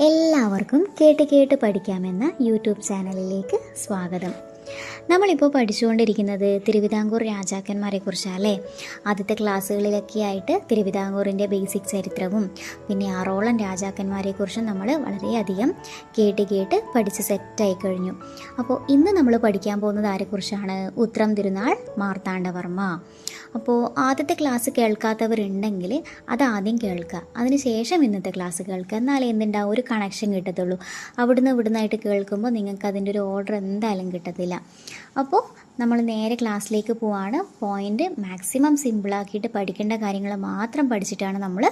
എല്ലാവർക്കും കേട്ട് കേട്ട് പഠിക്കാമെന്ന യൂട്യൂബ് ചാനലിലേക്ക് സ്വാഗതം. നമ്മളിപ്പോൾ പഠിച്ചുകൊണ്ടിരിക്കുന്നത് തിരുവിതാംകൂർ രാജാക്കന്മാരെ കുറിച്ചല്ലേ? ആദ്യത്തെ ക്ലാസ്സുകളിലൊക്കെ ആയിട്ട് തിരുവിതാംകൂറിന്റെ ബേസിക് ചരിത്രവും പിന്നെ ആറോളം രാജാക്കന്മാരെക്കുറിച്ചും നമ്മൾ വളരെയധികം കേട്ട് കേട്ട് പഠിച്ച് സെറ്റായി കഴിഞ്ഞു. അപ്പോൾ ഇന്ന് നമ്മൾ പഠിക്കാൻ പോകുന്നത് ആരെക്കുറിച്ചാണ് ഉത്രം തിരുനാൾ മാർത്താണ്ഡവർമ്മ. അപ്പോൾ ആദ്യത്തെ ക്ലാസ് കേൾക്കാത്തവരുണ്ടെങ്കിൽ അത് ആദ്യം കേൾക്കുക. അതിനുശേഷം ഇന്നത്തെ ക്ലാസ് കേൾക്കുക. എന്നാലേ എന്തുണ്ടാവും ഒരു കണക്ഷൻ കിട്ടത്തുള്ളൂ. അവിടുന്ന് ഇവിടുന്നായിട്ട് കേൾക്കുമ്പോൾ നിങ്ങൾക്ക് അതിന്റെ ഒരു ഓർഡർ എന്തായാലും കിട്ടത്തില്ല. അപ്പോൾ നമ്മൾ നേരെ ക്ലാസ്സിലേക്ക് പോവാണ്. പോയിന്റ് മാക്സിമം സിമ്പിളാക്കിയിട്ട് പഠിക്കേണ്ട കാര്യങ്ങൾ മാത്രം പഠിച്ചിട്ടാണ് നമ്മൾ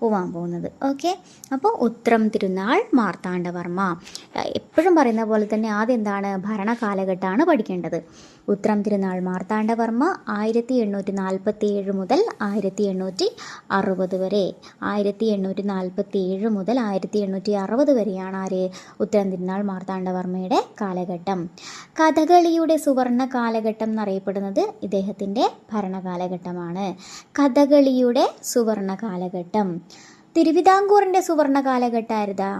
പോവാൻ പോകുന്നത്. ഓക്കെ അപ്പോൾ ഉത്രം തിരുനാൾ മാർത്താണ്ഡവർമ്മ. എപ്പോഴും പറയുന്ന പോലെ തന്നെ ആദ്യം എന്താണ് ഭരണകാലഘട്ടമാണ് പഠിക്കേണ്ടത്. ഉത്രം തിരുനാൾ മാർത്താണ്ഡവർമ്മ ആയിരത്തി എണ്ണൂറ്റി നാൽപ്പത്തി ഏഴ് മുതൽ ആയിരത്തി എണ്ണൂറ്റി അറുപത് വരെ. ആയിരത്തി എണ്ണൂറ്റി നാൽപ്പത്തി ഏഴ് മുതൽ ആയിരത്തി എണ്ണൂറ്റി അറുപത് വരെയാണ് ആര്? ഉത്തരം തിരുനാൾ മാർത്താണ്ഡവർമ്മയുടെ കാലഘട്ടം. കഥകളിയുടെ സുവർണ കാലഘട്ടം എന്നറിയപ്പെടുന്നത് ഇദ്ദേഹത്തിന്റെ ഭരണകാലഘട്ടമാണ്. കഥകളിയുടെ സുവർണ കാലഘട്ടം തിരുവിതാംകൂറിന്റെ സുവർണ കാലഘട്ടം ആരുതാ?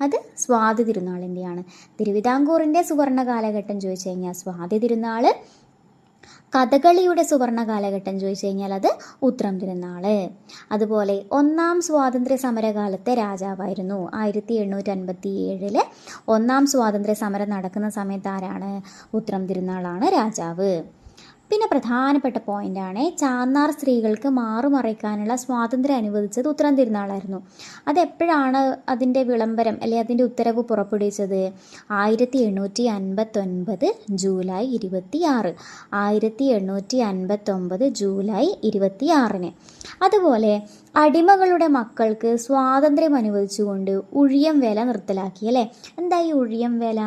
അത് സ്വാതി തിരുനാളിന്റെയാണ്. തിരുവിതാംകൂറിന്റെ സുവർണ കാലഘട്ടം ചോദിച്ചു കഴിഞ്ഞാൽ സ്വാതി തിരുനാൾ കഥകളിയുടെ സുവർണ കാലഘട്ടം ചോദിച്ചു കഴിഞ്ഞാൽ അത് ഉത്രം തിരുനാൾ അതുപോലെ ഒന്നാം സ്വാതന്ത്ര്യ സമരകാലത്തെ രാജാവായിരുന്നു. ആയിരത്തി എണ്ണൂറ്റി അൻപത്തി ഏഴിൽ ഒന്നാം സ്വാതന്ത്ര്യ സമരം നടക്കുന്ന സമയത്ത് ആരാണ് ഉത്രം തിരുനാളാണ് രാജാവ്. പിന്നെ പ്രധാനപ്പെട്ട പോയിന്റാണ് ചാന്നാർ സ്ത്രീകൾക്ക് മാറുമറയ്ക്കാനുള്ള സ്വാതന്ത്ര്യം അനുവദിച്ചത് ഉത്തരം തിരുനാളായിരുന്നു. അതെപ്പോഴാണ് അതിന്റെ വിളംബരം അല്ലെ അതിന്റെ ഉത്തരവ് പുറപ്പെടുവിച്ചത്? ആയിരത്തി എണ്ണൂറ്റി അൻപത്തൊൻപത് ജൂലൈ ഇരുപത്തി ആറ് ആയിരത്തി എണ്ണൂറ്റി അൻപത്തൊമ്പത് ജൂലൈ ഇരുപത്തി ആറിന് അതുപോലെ അടിമകളുടെ മക്കൾക്ക് സ്വാതന്ത്ര്യം അനുവദിച്ചുകൊണ്ട് ഉഴിയം വേല നിർത്തലാക്കി അല്ലേ? എന്താ ഈ ഉഴിയം വേല?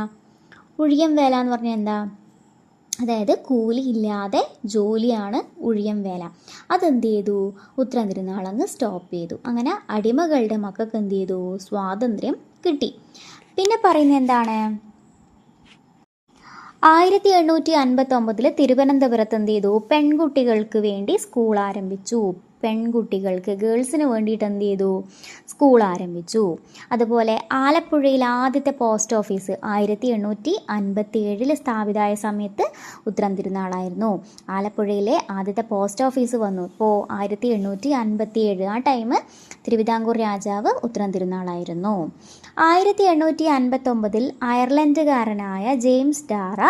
ഉഴിയം വേല എന്ന് പറഞ്ഞാൽ എന്താ? അതായത് കൂലി ഇല്ലാതെ ജോലിയാണ് ഉഴിയം വേല. അതെന്ത് ചെയ്തു? ഉത്തരം തിരുനാളങ്ങ് സ്റ്റോപ്പ് ചെയ്തു. അങ്ങനെ അടിമകളുടെ മക്കൾക്ക് എന്ത് ചെയ്തു? സ്വാതന്ത്ര്യം കിട്ടി. പിന്നെ പറയുന്നത് എന്താണ്? ആയിരത്തി എണ്ണൂറ്റി അൻപത്തി ഒമ്പതിൽ തിരുവനന്തപുരത്ത് എന്ത് ചെയ്തു? പെൺകുട്ടികൾക്ക് വേണ്ടി സ്കൂൾ ആരംഭിച്ചു. പെൺകുട്ടികൾക്ക് ഗേൾസിന് വേണ്ടിയിട്ട് എന്ത് ചെയ്തു? സ്കൂൾ ആരംഭിച്ചു. അതുപോലെ ആലപ്പുഴയിൽ ആദ്യത്തെ പോസ്റ്റ് ഓഫീസ് ആയിരത്തി എണ്ണൂറ്റി അൻപത്തി ഏഴിൽ സ്ഥാപിതമായ സമയത്ത് ഉത്തരം തിരുനാളായിരുന്നു ആലപ്പുഴയിലെ ആദ്യത്തെ പോസ്റ്റ് ഓഫീസ് വന്നു. ഇപ്പോൾ ആയിരത്തി എണ്ണൂറ്റി അൻപത്തി ഏഴ് ആ ടൈം തിരുവിതാംകൂർ രാജാവ് ഉത്തരം തിരുനാളായിരുന്നു ആയിരത്തി എണ്ണൂറ്റി അൻപത്തൊമ്പതിൽ അയർലൻഡുകാരനായ ജെയിംസ് ഡാറ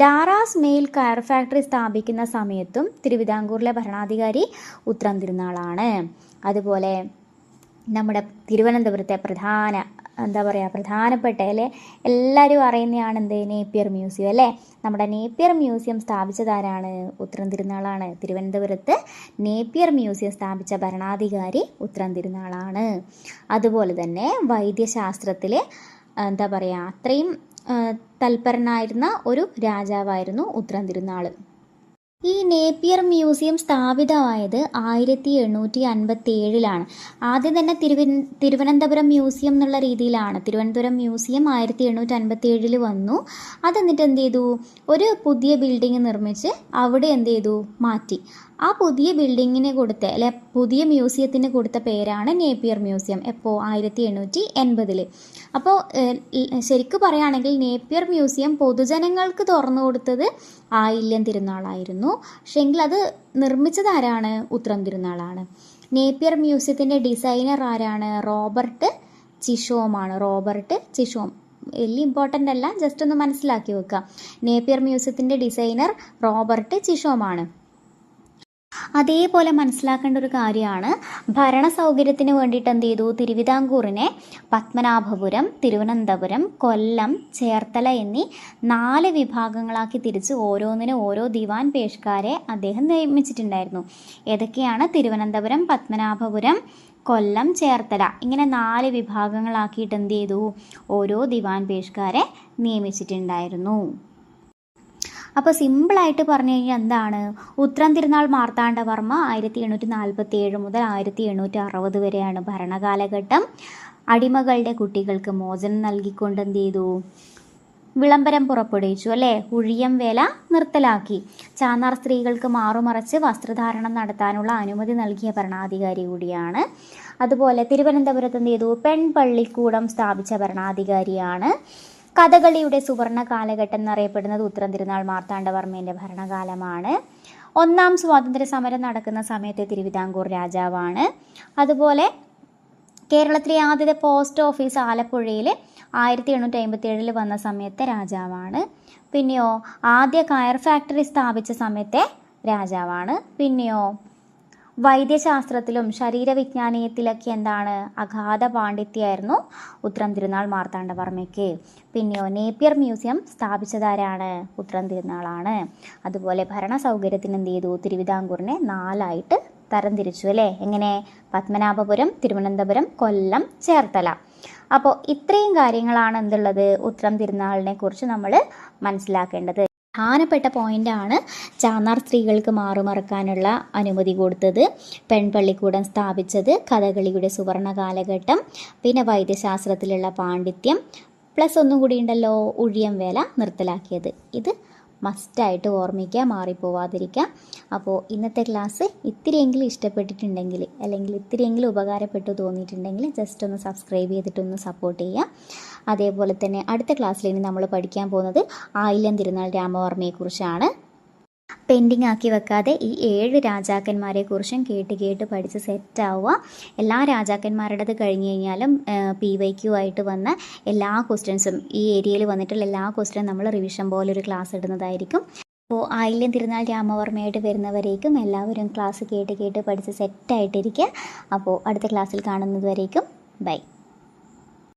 ഡാറാസ് മെയിൽ കയർ ഫാക്ടറി സ്ഥാപിക്കുന്ന സമയത്തും തിരുവിതാംകൂറിലെ ഭരണാധികാരി ഉത്രം തിരുനാളാണ് അതുപോലെ നമ്മുടെ തിരുവനന്തപുരത്തെ പ്രധാന എന്താ പറയുക പ്രധാനപ്പെട്ട അല്ലേ എല്ലാവരും അറിയുന്നതാണ് എന്ത്? നേപ്പിയർ മ്യൂസിയം അല്ലേ? നമ്മുടെ നേപ്പിയർ മ്യൂസിയം സ്ഥാപിച്ചതാരാണ്? ഉത്തരം തിരുനാളാണ് തിരുവനന്തപുരത്ത് നേപ്പിയർ മ്യൂസിയം സ്ഥാപിച്ച ഭരണാധികാരി ഉത്തരം തിരുനാളാണ് അതുപോലെ തന്നെ വൈദ്യശാസ്ത്രത്തിൽ എന്താ പറയുക അത്രയും തൽപരനായിരുന്ന ഒരു രാജാവായിരുന്നു ഉത്തരം തിരുനാൾ ഈ നേപ്പിയർ മ്യൂസിയം സ്ഥാപിതമായത് ആയിരത്തി എണ്ണൂറ്റി അൻപത്തി ഏഴിലാണ് ആദ്യം തന്നെ തിരുവ തിരുവനന്തപുരം മ്യൂസിയം എന്നുള്ള രീതിയിലാണ്. തിരുവനന്തപുരം മ്യൂസിയം ആയിരത്തി എണ്ണൂറ്റി അൻപത്തി ഏഴിൽ വന്നു. അത് എന്നിട്ട് എന്ത് ചെയ്തു? ഒരു പുതിയ ബിൽഡിംഗ് നിർമ്മിച്ച് അവിടെ എന്ത് ചെയ്തു? മാറ്റി. ആ പുതിയ ബിൽഡിങ്ങിന് കൊടുത്ത അല്ലെ പുതിയ മ്യൂസിയത്തിന് കൊടുത്ത പേരാണ് നേപ്പിയർ മ്യൂസിയം. എപ്പോൾ ആയിരത്തി എണ്ണൂറ്റി എൺപതിൽ അപ്പോൾ ശരിക്കും പറയുകയാണെങ്കിൽ നേപ്പിയർ മ്യൂസിയം പൊതുജനങ്ങൾക്ക് തുറന്നു കൊടുത്തത് ആയില്യം തിരുനാളായിരുന്നു. പക്ഷേങ്കിൽ അത് നിർമ്മിച്ചത് ആരാണ്? ഉത്രം തിരുനാളാണ്. നേപ്പിയർ മ്യൂസിയത്തിന്റെ ഡിസൈനർ ആരാണ്? റോബർട്ട് ചിഷോമാണ് റോബർട്ട് ചിഷോം. വലിയ ഇമ്പോർട്ടന്റ് അല്ല ജസ്റ്റ് ഒന്ന് മനസ്സിലാക്കി വെക്കുക. നേപ്പിയർ മ്യൂസിയത്തിന്റെ ഡിസൈനർ റോബർട്ട് ചിഷോമാണ് അതേപോലെ മനസ്സിലാക്കേണ്ട ഒരു കാര്യമാണ്. ഭരണ സൗകര്യത്തിന് വേണ്ടിയിട്ട് എന്ത് ചെയ്തു? തിരുവിതാംകൂറിനെ പത്മനാഭപുരം തിരുവനന്തപുരം കൊല്ലം ചേർത്തല എന്നീ നാല് വിഭാഗങ്ങളാക്കി തിരിച്ച് ഓരോന്നിനും ഓരോ ദിവാൻ പേഷ്കാരെ അദ്ദേഹം നിയമിച്ചിട്ടുണ്ടായിരുന്നു. ഏതൊക്കെയാണ്? തിരുവനന്തപുരം പത്മനാഭപുരം കൊല്ലം ചേർത്തല. ഇങ്ങനെ നാല് വിഭാഗങ്ങളാക്കിയിട്ട് എന്ത് ചെയ്തു? ഓരോ ദിവാൻ പേഷ്കാരെ നിയമിച്ചിട്ടുണ്ടായിരുന്നു. അപ്പോൾ സിമ്പിളായിട്ട് പറഞ്ഞു കഴിഞ്ഞാൽ എന്താണ്? ഉത്തരം തിരുനാൾ മാർത്താണ്ഡവർമ്മ ആയിരത്തി എണ്ണൂറ്റി നാൽപ്പത്തി ഏഴ് മുതൽ ആയിരത്തി എണ്ണൂറ്റി അറുപത് വരെയാണ് ഭരണകാലഘട്ടം. അടിമകളുടെ കുട്ടികൾക്ക് മോചനം നൽകിക്കൊണ്ട് എന്ത് ചെയ്തു? വിളംബരം പുറപ്പെടുവിച്ചു അല്ലേ? ഉഴിയം വേല നിർത്തലാക്കി. ചാന്നാർ സ്ത്രീകൾക്ക് മാറുമറച്ച് വസ്ത്രധാരണം നടത്താനുള്ള അനുമതി നൽകിയ ഭരണാധികാരി കൂടിയാണ്. അതുപോലെ തിരുവനന്തപുരത്ത് എന്ത് ചെയ്തു? പെൺപള്ളിക്കൂടം സ്ഥാപിച്ച ഭരണാധികാരിയാണ്. കഥകളിയുടെ സുവർണ കാലഘട്ടം എന്നറിയപ്പെടുന്നത് ഉത്തരം തിരുനാൾ മാർത്താണ്ഡവർമ്മേന്റെ ഭരണകാലമാണ്. ഒന്നാം സ്വാതന്ത്ര്യ സമരം നടക്കുന്ന സമയത്തെ തിരുവിതാംകൂർ രാജാവാണ്. അതുപോലെ കേരളത്തിലെ ആദ്യത്തെ പോസ്റ്റ് ഓഫീസ് ആലപ്പുഴയിൽ ആയിരത്തി എണ്ണൂറ്റി അമ്പത്തി ഏഴിൽ വന്ന സമയത്തെ രാജാവാണ്. പിന്നെയോ ആദ്യ കയർ ഫാക്ടറി സ്ഥാപിച്ച സമയത്തെ രാജാവാണ്. പിന്നെയോ വൈദ്യശാസ്ത്രത്തിലും ശരീരവിജ്ഞാനീയത്തിലൊക്കെ എന്താണ് അഗാധ പാണ്ഡിത്യമായിരുന്നു ഉത്രം തിരുനാൾ മാർത്താണ്ഡവർമ്മയ്ക്ക്. പിന്നെയോ നേപ്പിയർ മ്യൂസിയം സ്ഥാപിച്ചതാരാണ്? ഉത്രം തിരുനാളാണ്. അതുപോലെ ഭരണ സൗകര്യത്തിന് എന്ത് ചെയ്തു? തിരുവിതാംകൂറിനെ നാലായിട്ട് തരംതിരിച്ചു അല്ലേ? എങ്ങനെ? പത്മനാഭപുരം തിരുവനന്തപുരം കൊല്ലം ചേർത്തല. അപ്പോൾ ഇത്രയും കാര്യങ്ങളാണ് എന്തുള്ളത്? ഉത്രം തിരുനാളിനെ കുറിച്ച് നമ്മൾ മനസ്സിലാക്കേണ്ടത്. പ്രധാനപ്പെട്ട പോയിന്റാണ് ചാന്നാർ സ്ത്രീകൾക്ക് മാറുമറക്കാനുള്ള അനുമതി കൊടുത്തത്. പെൺപള്ളിക്കൂടം സ്ഥാപിച്ചത് കഥകളിയുടെ സുവർണ കാലഘട്ടം പിന്നെ വൈദ്യശാസ്ത്രത്തിലുള്ള പാണ്ഡിത്യം പ്ലസ് ഒന്നും കൂടി ഉണ്ടല്ലോ ഉഴിയം വേല നിർത്തലാക്കിയത്. ഇത് മസ്റ്റായിട്ട് ഓർമ്മിക്കുക മാറിപ്പോവാതിരിക്കുക. അപ്പോൾ ഇന്നത്തെ ക്ലാസ് ഇത്തിരിയെങ്കിലും ഇഷ്ടപ്പെട്ടിട്ടുണ്ടെങ്കിൽ അല്ലെങ്കിൽ ഇത്തിരിയെങ്കിലും ഉപകാരപ്പെട്ടു തോന്നിയിട്ടുണ്ടെങ്കിൽ ജസ്റ്റ് ഒന്ന് സബ്സ്ക്രൈബ് ചെയ്തിട്ടൊന്ന് സപ്പോർട്ട് ചെയ്യുക. അതേപോലെ തന്നെ അടുത്ത ക്ലാസ്സിൽ ഇനി നമ്മൾ പഠിക്കാൻ പോകുന്നത് ആയില്യം തിരുനാൾ രാമവർമ്മയെക്കുറിച്ചാണ്. പെൻഡിങ് ആക്കി വെക്കാതെ ഈ ഏഴ് രാജാക്കന്മാരെ കുറിച്ചും കേട്ട് കേട്ട് പഠിച്ച് സെറ്റാവുക എല്ലാ രാജാക്കന്മാരുടേത് കഴിഞ്ഞ് കഴിഞ്ഞാലും പി വൈ ക്യു ആയിട്ട് വന്ന എല്ലാ ക്വസ്റ്റ്യൻസും ഈ ഏരിയയിൽ വന്നിട്ടുള്ള എല്ലാ ക്വസ്റ്റ്യനും നമ്മൾ റിവിഷൻ പോലെ ഒരു ക്ലാസ് ഇടുന്നതായിരിക്കും. അപ്പോൾ ആയില്യം തിരുനാൾ രാമവർമ്മയായിട്ട് വരുന്നവരേക്കും എല്ലാവരും ക്ലാസ് കേട്ട് കേട്ട് പഠിച്ച് സെറ്റായിട്ടിരിക്കുക അപ്പോൾ അടുത്ത ക്ലാസ്സിൽ കാണുന്നതുവരേക്കും. ബൈ